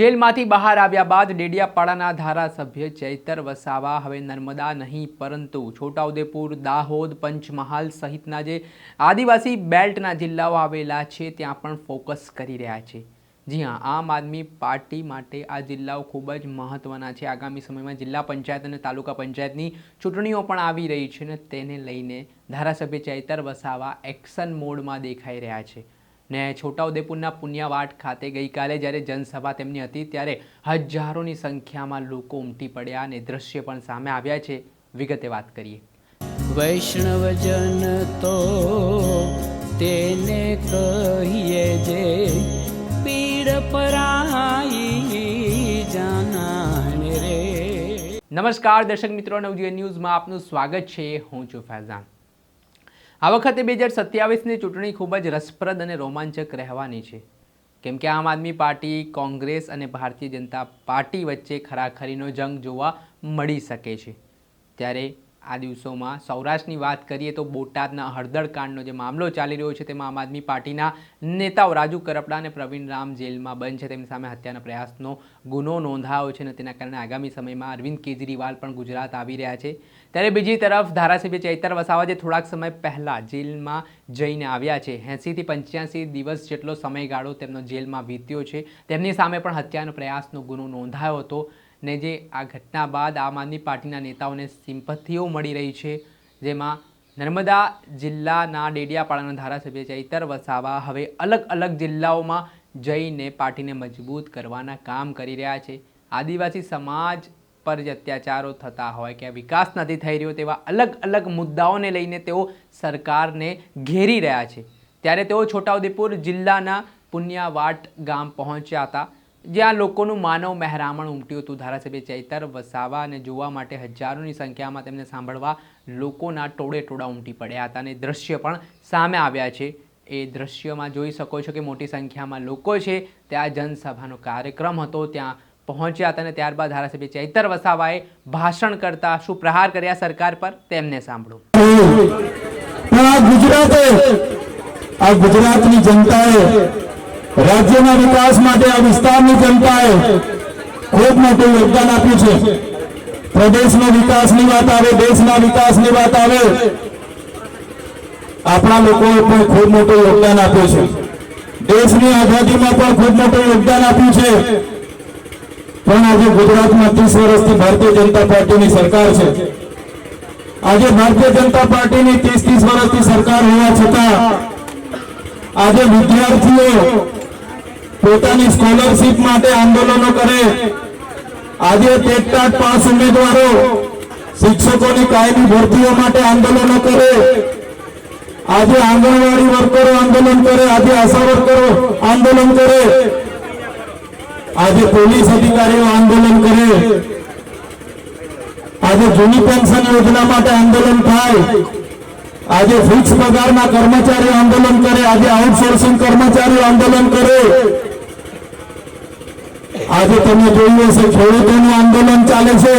જેલમાંથી બહાર આવ્યા બાદ ડેડિયાપાડાના ધારાસભ્ય ચૈતર વસાવા હવે નર્મદા નહીં, પરંતુ છોટાઉદેપુર, દાહોદ, પંચમહાલ સહિતના જે આદિવાસી બેલ્ટના જિલ્લાઓ આવેલા છે, ત્યાં પણ ફોકસ કરી રહ્યા છે. જી હા, આમ આદમી પાર્ટી માટે આ જિલ્લાઓ ખૂબ જ મહત્ત્વના છે. આગામી સમયમાં જિલ્લા પંચાયત અને તાલુકા પંચાયતની ચૂંટણીઓ પણ આવી રહી છે અને તેને લઈને ધારાસભ્ય ચૈતર વસાવા એક્શન મોડમાં દેખાઈ રહ્યા છે. ને છોટાઉદેપુરના પુણ્યવાટ ખાતે ગઈકાલે જ્યારે જનસભા તેમની હતી ત્યારે હજારોની સંખ્યામાં લોકો ઉમટી પડ્યા અને દ્રશ્ય પણ સામે આવ્યા છે. વિગતે વાત કરીએ. વૈષ્ણવજન તો તેને કહીએ જે પીડ પરાઈ જાનાને રે. નમસ્કાર દર્શક મિત્રો નવજીવન ન્યૂઝમાં આપનું સ્વાગત છે. હું છું ફૈઝાન. આ વખતે બે હજાર સત્યાવીસની ચૂંટણી ખૂબ જ રસપ્રદ અને રોમાંચક રહેવાની છે. કેમ કે આમ આદમી પાર્ટી, કોંગ્રેસ અને ભારતીય જનતા પાર્ટી વચ્ચે ખરાખરીનો જંગ જોવા મળી શકે છે. ત્યારે આ દિવસોમાં સૌરાષ્ટ્રની વાત કરીએ તો બોટાદના હળદરકાંડનો જે મામલો ચાલી રહ્યો છે તેમાં આમ આદમી પાર્ટીના નેતાઓ રાજુ કરપડા અને પ્રવીણ રામ જેલમાં બંધ છે. તેમની સામે હત્યાના પ્રયાસનો ગુનો નોંધાયો છે અને તેના કારણે આગામી સમયમાં અરવિંદ કેજરીવાલ પણ ગુજરાત આવી રહ્યા છે. ત્યારે બીજી તરફ ધારાસભ્ય ચૈતર વસાવા જે થોડાક સમય પહેલાં જેલમાં જઈને આવ્યા છે. એંસીથી પંચ્યાસી દિવસ જેટલો સમયગાળો તેમનો જેલમાં વીત્યો છે. તેમની સામે પણ હત્યાનો પ્રયાસનો ગુનો નોંધાયો હતો. ને જે આ ઘટના બાદ આમ આદમી પાર્ટીના નેતાઓને સિમ્પથીઓ મળી રહી છે, જેમાં નર્મદા જિલ્લાના ડેડિયાપાડાના ધારાસભ્ય ચૈતર વસાવા હવે અલગ અલગ જિલ્લાઓમાં જઈને પાર્ટીને મજબૂત કરવાના કામ કરી રહ્યા છે. આદિવાસી સમાજ પર જે અત્યાચારો થતા હોય કે વિકાસ નથી થઈ રહ્યો તેવા અલગ અલગ મુદ્દાઓને લઈને તેઓ સરકારને ઘેરી રહ્યા છે. ત્યારે તેઓ છોટાઉદેપુર જિલ્લાના પુન્યાવાટ ગામ પહોંચ્યા હતા. જ્યાં લોકોનું માનવ મહેરામણ ઉમટ્યું હતું. ધારાસભ્ય ચૈતર વસાવાને જોવા માટે હજારોની સંખ્યામાં તેમને સાંભળવા લોકોના ટોળે ટોળા ઉમટી પડ્યા હતા અને દ્રશ્ય પણ સામે આવ્યા છે. એ દ્રશ્યમાં જોઈ શકો છો કે મોટી સંખ્યામાં લોકો છે. ત્યાં જનસભાનો કાર્યક્રમ હતો. ત્યાં પહોંચ્યા હતા અને ત્યારબાદ ધારાસભ્ય ચૈતર વસાવાએ ભાષણ કરતા શું પ્રહાર કર્યા સરકાર પર? તેમને સાંભળો. ગુજરાતની જનતાએ રાજ્યના વિકાસ માટે આ વિસ્તારની જનતાએ ખૂબ મોટું યોગદાન આપ્યું છે. પ્રદેશનો વિકાસની વાત આવે, દેશના વિકાસની વાત આવે, આપણા લોકોએ પણ ખૂબ મોટું યોગદાન આપ્યું છે. દેશની આઝાદીમાં પણ ખૂબ મોટું યોગદાન આપ્યું છે. પણ આજે ગુજરાતમાં ત્રીસ વર્ષથી ભારતીય જનતા પાર્ટીની સરકાર છે. આજે ભારતીય જનતા પાર્ટીની ત્રીસ ત્રીસ વર્ષથી સરકાર હોવા છતાં આજે વિદ્યાર્થીઓ પોતાની સ્કોલરશીપ માટે આંદોલનો કરે. આજે ટેટટાટ પાસ ઉમેદવારો શિક્ષકોની કાયમી ભરતીઓ માટે આંદોલનો કરે. આજે આંગણવાડી વર્કરો આંદોલન કરે. આજે આશા વર્કરો આંદોલન કરે. આજે પોલીસ અધિકારીઓ આંદોલન કરે. આજે જૂની પેન્શન યોજના માટે આંદોલન થાય. આજે ફિક્સ પગારના કર્મચારીઓ આંદોલન કરે. આજે આઉટસોર્સિંગ કર્મચારીઓ આંદોલન કરે. આજે તમે જોયું હશે ખેડૂતોનું આંદોલન ચાલે છે.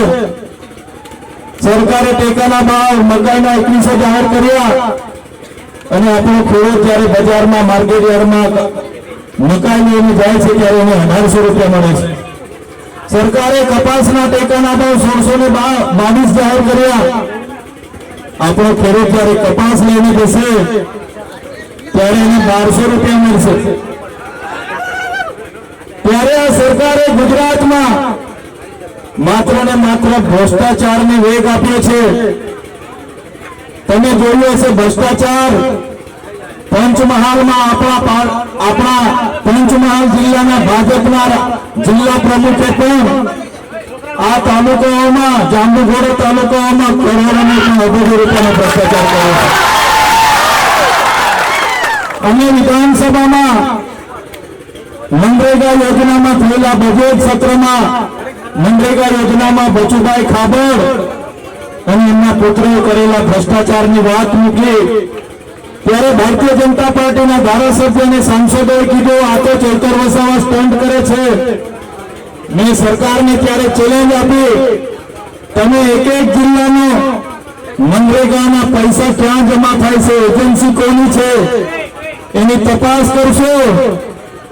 સરકારે ટેકાના ભાવ મકાઈના એકવીસો જાહેર કર્યા. અને આપણો ખેડૂત જ્યારે બજારમાં, માર્કેટ યાર્ડમાં મકાઈ લઈને જાય છે, ત્યારે એને અઢારસો રૂપિયા મળે છે. સરકારે કપાસના ટેકાના ભાવ સોળસો ને બાવીસ જાહેર કર્યા. આપણો ખેડૂત જ્યારે કપાસ લઈને જશે ત્યારે એને બારસો રૂપિયા મળશે. સરકારે ગુજરાતમાં માત્ર ને માત્ર ભ્રષ્ટાચારને વેગ આપ્યો છે. તમે જોયું હશે ભ્રષ્ટાચાર પંચમહાલમાં આપણા આપણા પંચમહાલ જિલ્લાના ભાજપના જિલ્લા પ્રમુખે પણ આ તાલુકાઓમાં, જાંબુઘોડા તાલુકાઓમાં કરોડોની પણ રૂપિયાનો ભ્રષ્ટાચાર કર્યો અને વિધાનસભામાં મનરેગા યોજનામાં થયેલા બજેટ સત્રમાં મનરેગા યોજનામાં બચુભાઈ ખાબડ અને એમના પુત્રોએ કરેલા ભ્રષ્ટાચારની વાત મૂકી. ત્યારે ભારતીય જનતા પાર્ટીના ધારાસભ્ય અને સાંસદોએ કીધું, આ તો ચેતર વસાવા સ્ટન્ટ કરે છે. મેં સરકારને ત્યારે ચેલેન્જ આપી. તમે એક એક જિલ્લાનો મનરેગાના પૈસા ક્યાં જમા થાય છે? એજન્સી કોની છે? એની તપાસ કરશો?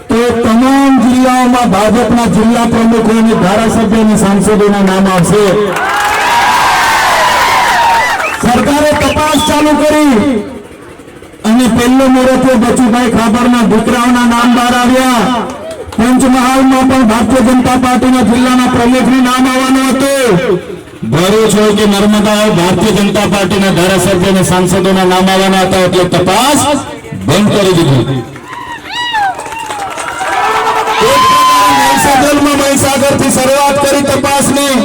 તો તમામ જિલ્લાઓમાં ભાજપના જિલ્લા પ્રમુખો અને ધારાસભ્ય અને સાંસદોના નામ આવશે. સરકારે તપાસ ચાલુ કરી. અને પહેલો મુહૂર્તે બચુભાઈ ખાબરના દીકરાઓના નામ બહાર આવ્યા. પંચમહાલમાં પણ ભારતીય જનતા પાર્ટીના જિલ્લાના પ્રમુખનું નામ આવવાનું હતું. ભરૂચ કે નર્મદા ભારતીય જનતા પાર્ટીના ધારાસભ્ય અને સાંસદોના નામ આવવાના હતા એટલે તપાસ બંધ કરી દીધી. મહીસાગરથી શરૂઆત કરી તપાસની.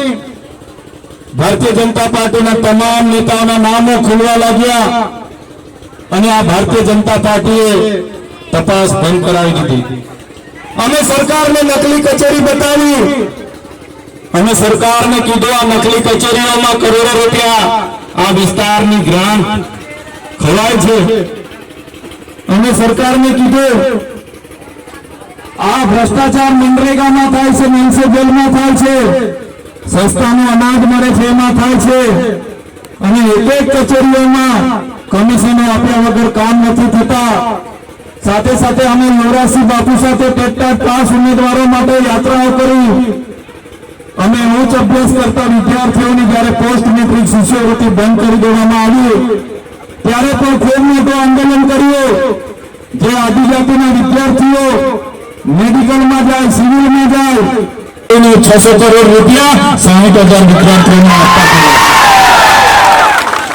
ભારતીય જનતા પાર્ટીના તમામ નેતાઓના નામો ખુલવા લાગ્યા અને આ ભારતીય જનતા પાર્ટીએ તપાસ બંધ કરાવી દીધી. અમે સરકારને નકલી કચેરી બતાવી. અમે સરકારને કીધું, આ નકલી કચેરીઓમાં કરોડો રૂપિયા આ વિસ્તારની ગ્રાન્ટ ખવાય છે. અમે સરકારને કીધું આ ભ્રષ્ટાચાર મનરેગામાં થાય છે મ્યુનિસિપલમાં થાય છે સસ્તાનું અનાજ મળે છે, એમાં થાય છે. અને એક એક કચેરીઓમાં કમિશનો આપ્યા વગર કામ નથી થતા. સાથે સાથે અમે નવરાશી બાપુ સાથે ટેટ પાસ ઉમેદવારો માટે યાત્રાઓ કરી. અમે ઉચ્ચ અભ્યાસ કરતા વિદ્યાર્થીઓની જ્યારે પોસ્ટ મેટ્રિક શિષ્યવૃત્તિ બંધ કરી દેવામાં આવી, ત્યારે પણ ખૂબ મોટું આંદોલન કર્યું. જે આદિજાતિના વિદ્યાર્થીઓ મેડિકલમાં જાય, સિવિલમાં જાય, એને છસો કરોડ રૂપિયા સાહીઠ હજાર વિદ્યાર્થીઓને પડે.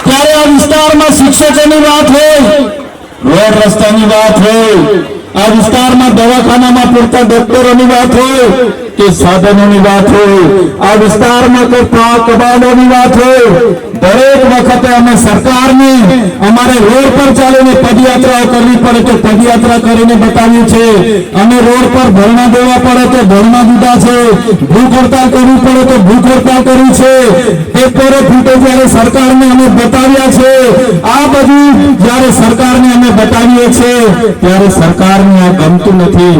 ત્યારે આ વિસ્તારમાં શિક્ષકોની વાત હોય, રોડ રસ્તાની વાત હોય, આ વિસ્તારમાં દવાખાનામાં પૂરતા ડોક્ટરોની વાત હોય કે સાધનોની વાત હોય, આ વિસ્તારમાં કોઈ કબાડોની વાત હોય, દરેક વખતે અમે સરકારને અમારે રોડ પર ચાલીને પદયાત્રાઓ કરવી પડે તો પદયાત્રા કરીને બતાવ્યું છે અમે રોડ પર ધરણા દેવા પડે તો ધરણા દીધા છે. ભૂખ હડતાલ કરવી પડે તો ભૂખ હડતાલ કરી છે. પેપરો ફૂટે જયારે સરકારને અમે બતાવ્યા છે. આ બધું જયારે સરકારને અમે બતાવીએ છીએ, ત્યારે સરકારને આ ગમતું નથી.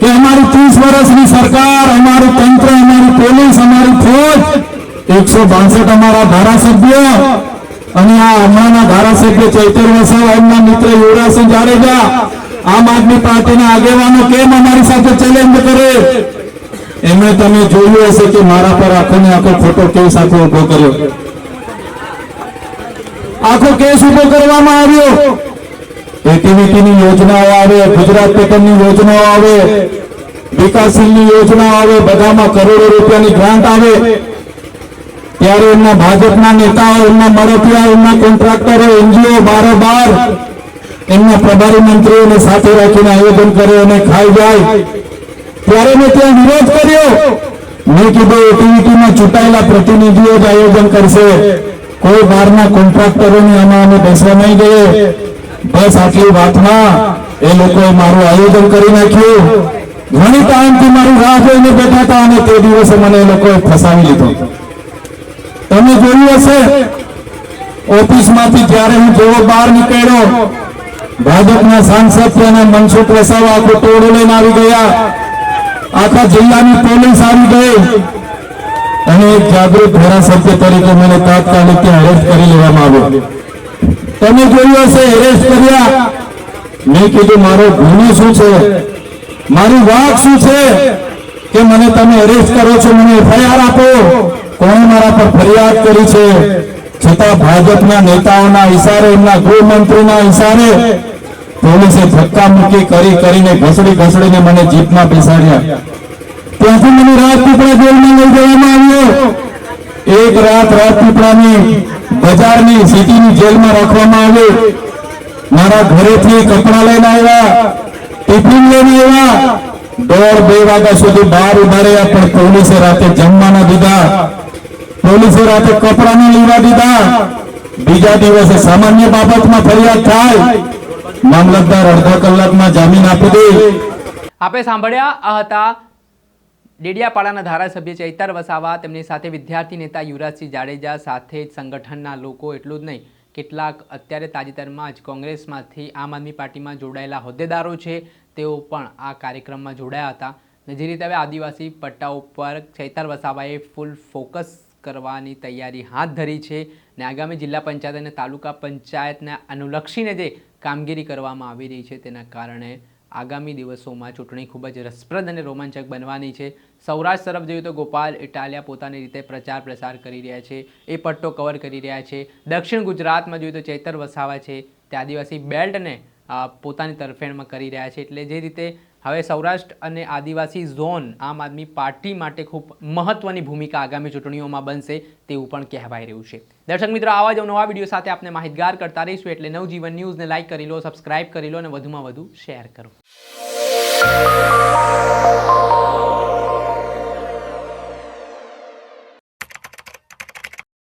કે અમારી ત્રીસ વર્ષની સરકાર, અમારું તંત્ર, અમારી પોલીસ, અમારી ફોજ, એકસો બાસઠ અમારા ધારાસભ્ય અને આ હમણાંના ધારાસભ્ય ચૈતર વસાવા એમના મિત્ર યુવરાજસિંહ જાડેજા, આમ આદમી પાર્ટીના આગેવાનો કેમ અમારી સાથે ચેલેન્જ કરે? એમણે તમે જોયું હશે કે મારા પર આખો ને આખો ખોટો કેસ આખો ઊભો કર્યો. આખો કેસ ઊભો કરવામાં આવ્યો. એટીવીટીની યોજનાઓ આવે, ગુજરાત પેટર્નની યોજનાઓ આવે, વિકાસશીલની યોજનાઓ આવે, બધામાં કરોડો રૂપિયાની ગ્રાન્ટ આવે. ત્યારે એમના ભાજપના નેતાઓ, એમના મળતિયા, એમના કોન્ટ્રાક્ટરો એનજીઓ બારોબાર એમના પ્રભારી મંત્રીઓને સાથે રાખીને આયોજન કરે અને ખાઈ જાય. ત્યારે મેં ત્યાં વિરોધ કર્યો. મેં કીધું એટીવીટીમાં ચૂંટાયેલા પ્રતિનિધિઓ જ આયોજન કરશે. કોઈ બહારના કોન્ટ્રાક્ટરોની આમાં અમે બેસવા નહીં દઈએ બસ આટલી વાતમાં એ લોકોએ મારું આયોજન કરી નાખ્યું. ઘણી ટાઈમથી મારું રાહ જોઈને બેઠા હતા અને તે દિવસે મને એ લોકોએ ફસાવી લીધો. તમે જોયું હશે, ઓફિસમાંથી જ્યારે હું જેવો બહાર નીકળ્યો, ભાજપના સાંસદ ત્યાંના મનસુખ વસાવા આખું ટોળું લઈને આવી ગયા. આખા જિલ્લાની પોલીસ આવી ગઈ. અને એક જાગૃત ધારાસભ્ય તરીકે મને તાત્કાલિક ત્યાં અરેસ્ટ કરી લેવામાં આવ્યો. તમે જોયું હશે એરેસ્ટ કર્યા મેં કીધું, મારો ગુનો શું છે? મારી વાત શું છે? કે મને તમે એરેસ્ટ કરો છો, મને એફઆઈઆર આપો. કોણે મારા પર ફરિયાદ કરી છે? છતાં ભાજપના નેતાઓના ઇશારે એમના ગૃહમંત્રીના ઇશારે પોલીસે ધક્કા મૂકી કરી, કરીને ઘસડી ઘસડીને મને જીપમાં બેસાડ્યા. ત્યાંથી મને રાજપીપળા જેલમાં લઈ જવામાં આવ્યો. એક રાત રાજપીપળાની બજારની સિટીની જેલમાં રાખવામાં આવ્યો. મારા ઘરેથી કપડાં લઈને આવ્યા, ટિફિન લઈને આવ્યા. દોઢ બે વાગ્યા સુધી બહાર ઊભા પણ પોલીસે રાતે જમવાના દીધા. પોલીસે રાતે કપડા ના લેવા દીધા. બીજા દિવસે સામાન્ય બાબતમાં ફરિયાદ થાય. મામલતદાર અડધા કલાકમાં જામીન આપી દે. આપે સાંભળ્યા, આ હતા ડેડિયાપાડાના ધારાસભ્ય ચૈતર વસાવા, તેમની સાથે વિદ્યાર્થી નેતા યુવરાજસિંહ જાડેજા સાથે જ સંગઠનના લોકો, એટલું જ નહીં, કેટલાક અત્યારે તાજેતરમાં જ કોંગ્રેસમાંથી આમ આદમી પાર્ટીમાં જોડાયેલા હોદ્દેદારો છે, તેઓ પણ આ કાર્યક્રમમાં જોડાયા હતા. ને જે રીતે હવે આદિવાસી પટ્ટા ઉપર ચૈતર વસાવાએ ફૂલ ફોકસ કરવાની તૈયારી હાથ ધરી છે ને આગામી જિલ્લા પંચાયત અને તાલુકા પંચાયતને અનુલક્ષીને જે કામગીરી કરવામાં આવી રહી છે તેના કારણે આગામી દિવસોમાં ચૂંટણી ખૂબ જ રસપ્રદ અને રોમાંચક બનવાની છે. સૌરાષ્ટ્ર તરફ જોઈએ તો ગોપાલ ઇટાલિયા પોતાની રીતે પ્રચાર પ્રસાર કરી રહ્યા છે. એ પટ્ટો કવર કરી રહ્યા છે. દક્ષિણ ગુજરાતમાં જોઈએ તો ચૈતર વસાવા છે. તે આદિવાસી બેલ્ટને પોતાની તરફેણમાં કરી રહ્યા છે. એટલે જે રીતે હવે સૌરાષ્ટ્ર અને આદિવાસી ઝોન આમ આદમી પાર્ટી માટે ખૂબ મહત્વની ભૂમિકા આગામી ચૂંટણીઓમાં બનશે તેવું પણ કહેવાય રહ્યું છે. દર્શક મિત્રો, આવા જ નવા વીડિયો સાથે આપણે માહિતગાર કરતા રહીશું. એટલે નવજીવન ન્યૂઝને લાઇક કરી લો સબસ્ક્રાઇબ કરી લો અને વધુમાં વધુ શેર કરો. Música